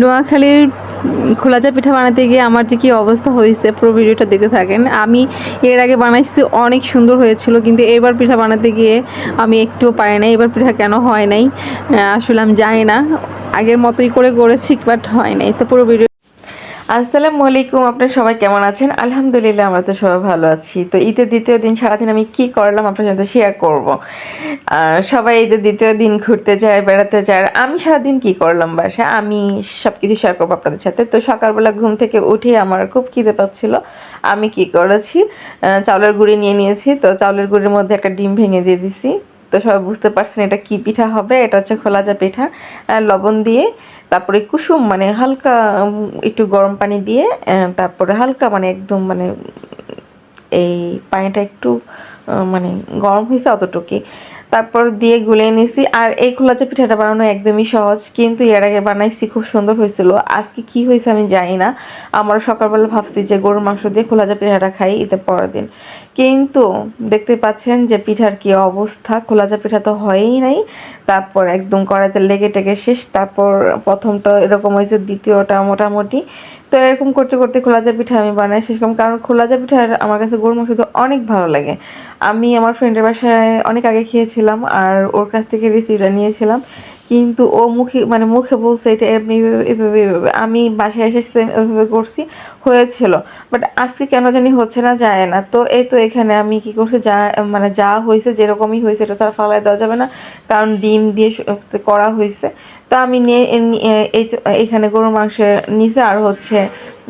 নোয়াখালীর খোলাচা পিঠা বানাতে গিয়ে আমার যে কী অবস্থা হয়েছে, পুরো ভিডিওটা দেখতে থাকেন। আমি এর আগে বানাইছি, অনেক সুন্দর হয়েছিল, কিন্তু এবার পিঠা বানাতে গিয়ে আমি একটুও পাই না এবার পিঠা কেন হয় নাই? আসলে আমি জানি না। আগের মতোই করে করেছি বাট হয় নাই। তো পুরো ভিডিও আসসালামু আলাইকুম, আপনারা সবাই কেমন আছেন? আলহামদুলিল্লাহ, আমরা তো সবাই ভালো আছি। তো ঈদের দ্বিতীয় দিন, সারাদিন আমি কি করলাম আপনার সাথে শেয়ার করব। সবাই ঈদের দ্বিতীয় দিন ঘুরতে যায়, বেড়াতে যায় আমি সারাদিন কি করলাম বাসা আমি সব কিছু শেয়ার করব আপনাদের সাথে। তো সকালবেলা ঘুম থেকে উঠে আমার খুব খিদে পাচ্ছিল, আমি কি করেছি? চাউলের গুঁড়ি নিয়ে নিয়েছি। তো চাউলের গুঁড়ির মধ্যে একটা ডিম ভেঙে দিয়ে দিছি। তো সবাই বুঝতে পারছেন এটা কি পিঠা হবে? এটা হচ্ছে খোলাজা পিঠা। লবণ দিয়ে তারপরে কুসুম মানে হালকা একটু গরম পানি দিয়ে তারপরে হালকা মানে একদম মানে এই পানিটা একটু মানে গরম হয়েছে অতটুকুই। তারপর দিয়ে গুলিয়ে নিয়েছি আর এই খোলাচা পিঠাটা বানানো একদমই সহজ, কিন্তু এর আগে বানাইছি, খুব সুন্দর হয়েছিল। আজকে কি হয়েছে আমি জানি না। আমার সকালবেলা ভাবছি যে গরুর মাংস দিয়ে খোলাচা পিঠাটা খাই ঈদের পরের দিন। কিন্তু দেখতে পাচ্ছেন যে পিঠার কি অবস্থা খোলাচা পিঠা তো হয়ই নাই। তারপর একদম কড়াইতে লেগে টেগে শেষ, তারপর প্রথমটা এরকম হয়েছে, দ্বিতীয়টা মোটামুটি। তো এরকম করতে করতে খোলাজা পিঠা আমি বানাই শেষ করলাম, কারণ খোলাজা পিঠা আমার কাছে গরুর মাংস তো অনেক ভালো লাগে। আমি আমার ফ্রেন্ডের বাসায় অনেক আগে খেয়েছিলাম, আর ওর কাছ থেকে রেসিপিটা নিয়েছিলাম। কিন্তু ও মুখে মানে মুখে বলছে এটা এমনি এভাবে এভাবে এভাবে। আমি বাসায় এসে সেম ওইভাবে করছি, হয়েছিল। বাট আজকে কেন জানি হচ্ছে না, যায় না। তো এই তো এখানে আমি কি করছি, যা মানে যা হয়েছে, যেরকমই হয়েছে, এটা তো আর দেওয়া যাবে না। কারণ ডিম দিয়ে করা হয়েছে। তো আমি নিয়ে এই এখানে গরুর মাংসের নিচে আর হচ্ছে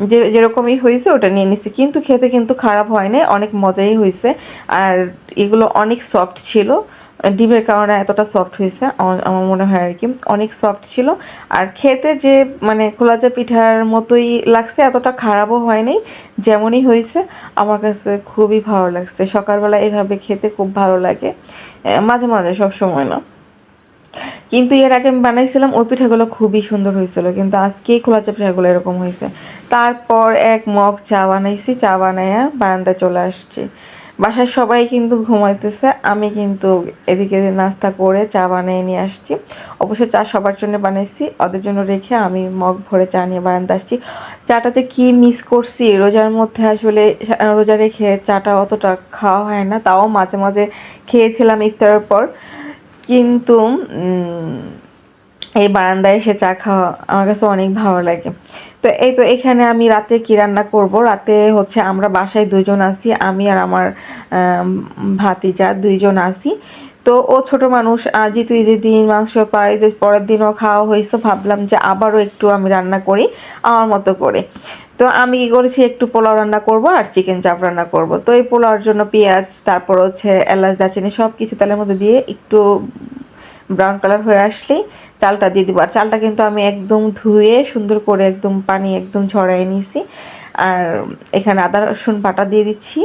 যে, যেরকমই হয়েছে, ওটা নিয়ে নিছি। কিন্তু খেতে কিন্তু খারাপ হয় হয়নি অনেক মজাই হয়েছে। আর এগুলো অনেক সফট ছিল। ডিমের কারণে এতটা সফট হয়েছে। আমার মনে হয় আর কি অনেক সফট ছিল। আর খেতে যে মানে খোলাজা পিঠার মতোই লাগছে, এতটা খারাপও হয়নি, যেমনই হয়েছে। আমার কাছে খুবই ভালো লাগছে। সকালবেলা এভাবে খেতে খুব ভালো লাগে। মাঝে মাঝে সব সময় না। কিন্তু এর আগে আমি বানাইছিলাম, ওই পিঠাগুলো খুবই সুন্দর হয়েছিল। কিন্তু আজকে খোলা চা পিঠাগুলো এরকম হয়েছে। তারপর এক মগ চা বানাইছি। চা বানাইয়া বারান্দায় চলে আসছি। বাসায় সবাই কিন্তু ঘুমাইতেছে, আমি কিন্তু এদিকে নাস্তা করে চা বানিয়ে নিয়ে আসছি। অবশ্য চা সবার জন্য বানাইছি, ওদের জন্য রেখে আমি মগ ভরে চা নিয়ে বানাতে আসছি। চাটা যে কী মিস করছি, রোজার মধ্যে আসলে রোজা রেখে চাটা অতটা খাওয়া হয় না, তাও মাঝে মাঝে খেয়েছিলাম ইফতারের পর। কিন্তু এই বারান্দায় এসে চা খাওয়া আমার কাছে অনেক ভালো লাগে। তো এই তো এখানে আমি রাতে কি রান্না করব? রাতে হচ্ছে আমরা বাসায় দুজন আছি আমি আর আমার আম, ভাতিজা দুইজন আছি। তো ও ছোট মানুষ যেহেতু ঈদের দিন মাংস পাই পরের দিনও খাওয়া হয়েছে ভাবলাম যে আবারও একটু আমি রান্না করি আমার মতো করে। তো আমি কি করেছি একটু পোলাও রান্না করব আর চিকেন চাপ রান্না করব। তো এই পোলাওর জন্য পেঁয়াজ তারপর হচ্ছে এলাচ দাচিনি সব কিছু তেলের মধ্যে দিয়ে একটু ব্রাউন কালার হয়ে আসলেই চালটা দিয়ে দিব। আর চালটা কিন্তু আমি একদম ধুয়ে সুন্দর করে একদম পানি একদম ঝরাই নিয়েছি। আর এখানে আদা, রসুন বাটা দিয়ে দিচ্ছি।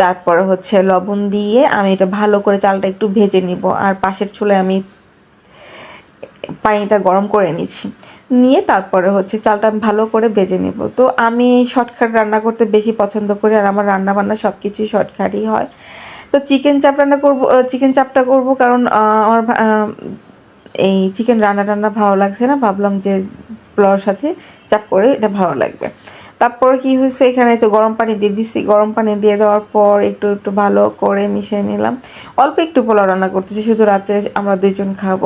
তারপরে হচ্ছে লবণ দিয়ে আমি এটা ভালো করে চালটা একটু ভেজে নিব। আর পাশের চুলায় আমি পানিটা গরম করে নিচ্ছি। নিয়ে তারপরে হচ্ছে চালটা ভালো করে ভেজে নেব। তো আমি শর্টকাট রান্না করতে বেশি পছন্দ করি। আর আমার রান্না বান্না সব কিছুই শর্টকাটই হয়। তো চিকেন চাপ রান্না করব চিকেন চাপটা করব কারণ আমার এই চিকেন রান্না টান্না ভালো লাগছে না। ভাবলাম যে পোলাওর সাথে চাপ করে এটা ভালো লাগবে। তারপর কি হয়েছে এখানে তো গরম পানি দিয়ে দিছি। গরম পানি দিয়ে দেওয়ার পর একটু একটু ভালো করে মিশিয়ে নিলাম। অল্প একটু পোলাও রান্না করতেছি, শুধু রাতে আমরা দুইজন খাব।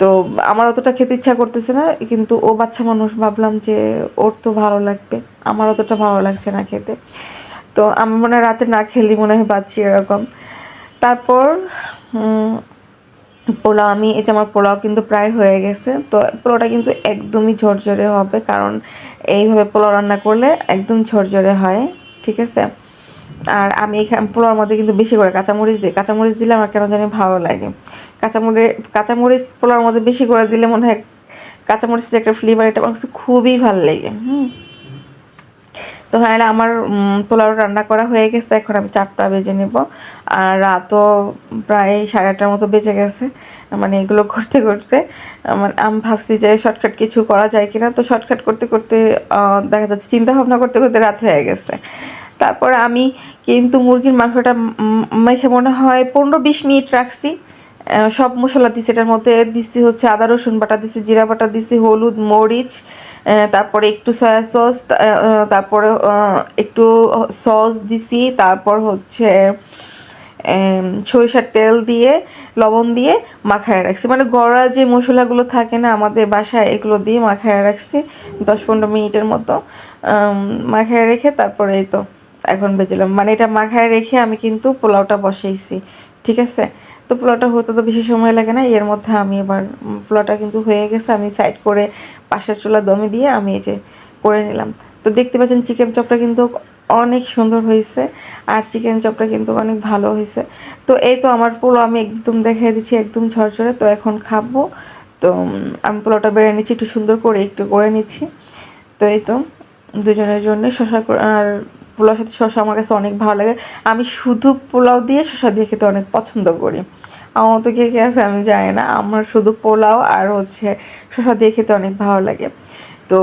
তো আমার অতটা খেতে ইচ্ছা করতেছে না, কিন্তু ও বাচ্চা মানুষ, ভাবলাম যে ওর তো ভালো লাগবে। আমার অতটা ভালো লাগছে না খেতে। তো আমি মনে হয় রাতে না খেলি মনে হয় পাচ্ছি এরকম। তারপর পোলাও, আমি, এই যে আমার পোলাও কিন্তু প্রায় হয়ে গেছে। তো পোলাওটা কিন্তু একদমই ঝরঝরে হবে, কারণ এইভাবে পোলাও রান্না করলে একদম ঝরঝরে হয়, ঠিক আছে? আর আমি এখানে, পোলাওর মধ্যে কিন্তু বেশি করে কাঁচামরিচ দিই। কাঁচামরিচ দিলে আমার কেন জানি ভালো লাগে। কাঁচামরিচ কাঁচামরিচ পোলাওর মধ্যে বেশি করে দিলে মনে হয় কাঁচামরিচের একটা ফ্লেভার এটা আমার খুবই ভালো লাগে, হুম। তো হ্যাঁ আমার পোলাও রান্না করা হয়ে গেছে, এখন আমি চারটা বেজে নেব। আর রাতও প্রায় সাড়ে আটটার মতো বেজে গেছে। মানে এগুলো করতে করতে মানে আমি ভাবছি যে শর্টকাট কিছু করা যায় কিনা। তো শর্টকাট করতে করতে দেখা যাচ্ছে চিন্তা ভাবনা করতে করতে রাত হয়ে গেছে। তারপর আমি কিন্তু মুরগির মাংসটা মেখে মনে হয় পনেরো বিশ মিনিট রাখছি। সব মশলা দিছি, এটার মধ্যে দিছি হচ্ছে আদা, রসুন বাটা দিছি, জিরা বাটা দিছি, হলুদ, মরিচ তারপরে একটু সয়া সস তারপরে একটু সস দিছি, তারপর হচ্ছে সরিষার তেল দিয়ে, লবণ দিয়ে মাখায় রাখছি। মানে গড়া যে মশলাগুলো থাকে না, আমাদের বাসায় এগুলো দিয়ে মাখায় রাখছি দশ পনেরো মিনিটের মতো মাখায় রেখে তারপরে এই তো এখন বেজলাম মানে এটা মাখায় রেখে আমি কিন্তু পোলাওটা বসাইছি, ঠিক আছে? তো পোলাওটা হতে তো বেশি সময় লাগে না, এর মধ্যে আমি এবার পোলাওটা কিন্তু হয়ে গেছে, আমি সাইড করে পাশের চুলা দমে দিয়ে আমি এই যে করে নিলাম। তো দেখতে পাচ্ছেন চিকেন চপটা কিন্তু অনেক সুন্দর হয়েছে আর চিকেন চপটা কিন্তু অনেক ভালো হয়েছে। তো এই তো আমার পোলাও আমি একদম দেখাই দিচ্ছি, একদম ঝরঝরে। তো এখন খাব। তো আমি পোলাওটা বেড়ে নিচ্ছি, একটু সুন্দর করে একটু করে নিচ্ছি। তো এই তো, দুজনের জন্য শশা আর পোলাওর সাথে শশা আমার কাছে অনেক ভালো লাগে। আমি শুধু পোলাও দিয়ে শশা দিয়ে খেতে অনেক পছন্দ করি। আমার মতো কে কে আছে আমি জানি না। আমার শুধু পোলাও আর হচ্ছে শশা দিয়ে খেতে অনেক ভালো লাগে। তো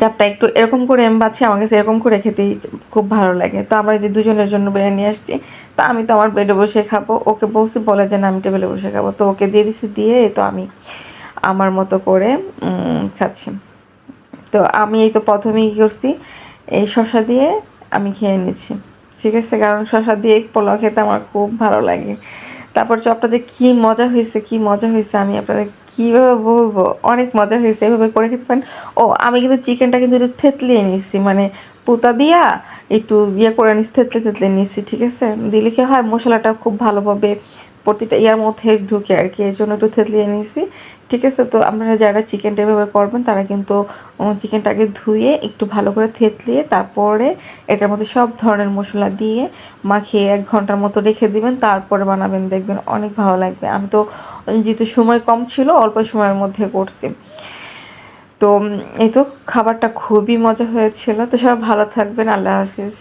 চাপটা একটু এরকম করে আমি বাছি, আমার কাছে এরকম করে খেতেই খুব ভালো লাগে। তো আমরা যে দুজনের জন্য বেড়ে নিয়ে আসছি, তা আমি তো আমার বেডে বসে খাব। ওকে বলছি, বলে যে না, আমি টেবিলে বসে খাব। তো ওকে দিয়ে দিছি, দিয়ে তো আমি আমার মতো করে খাচ্ছি। তো আমি এই তো প্রথমেই করছি। এই শশা দিয়ে আমি খেয়ে নিচ্ছি। ঠিক আছে? কারণ শশা দিয়ে পোলাও খেতে আমার খুব ভালো লাগে। তারপর চপটা যে কি মজা হয়েছে, কি মজা হয়েছে আমি আপনাদের কীভাবে বলব? অনেক মজা হয়েছে, এভাবে করে খেতে পারেন। ও, আমি কিন্তু চিকেনটা কিন্তু একটু থেতলিয়ে নিচ্ছি মানে পুতা দিয়া একটু ইয়ে করে নিচ্ছি থেতলে থেতলে নিচ্ছি ঠিক আছে? দিলে কি হয় মশলাটা খুব ভালোভাবে প্রতিটা ইয়ার মধ্যে ঢুকে আর কি, এর জন্য একটু থেতলিয়ে নিয়েছি ঠিক আছে, তো আপনারা যারা চিকেনটা এভাবে করবেন, তারা কিন্তু চিকেনটাকে ধুয়ে একটু ভালো করে থেতলিয়ে তারপরে এটার মধ্যে সব ধরনের মশলা দিয়ে মাখিয়ে এক ঘণ্টার মতো রেখে দিবেন, তারপরে বানাবেন, দেখবেন অনেক ভালো লাগবে। আমি তো যেহেতু সময় কম ছিল, অল্প সময়ের মধ্যে করছি। তো এই তো, খাবারটা খুবই মজা হয়েছিল। তো সবাই ভালো থাকবেন, আল্লাহ হাফিজ।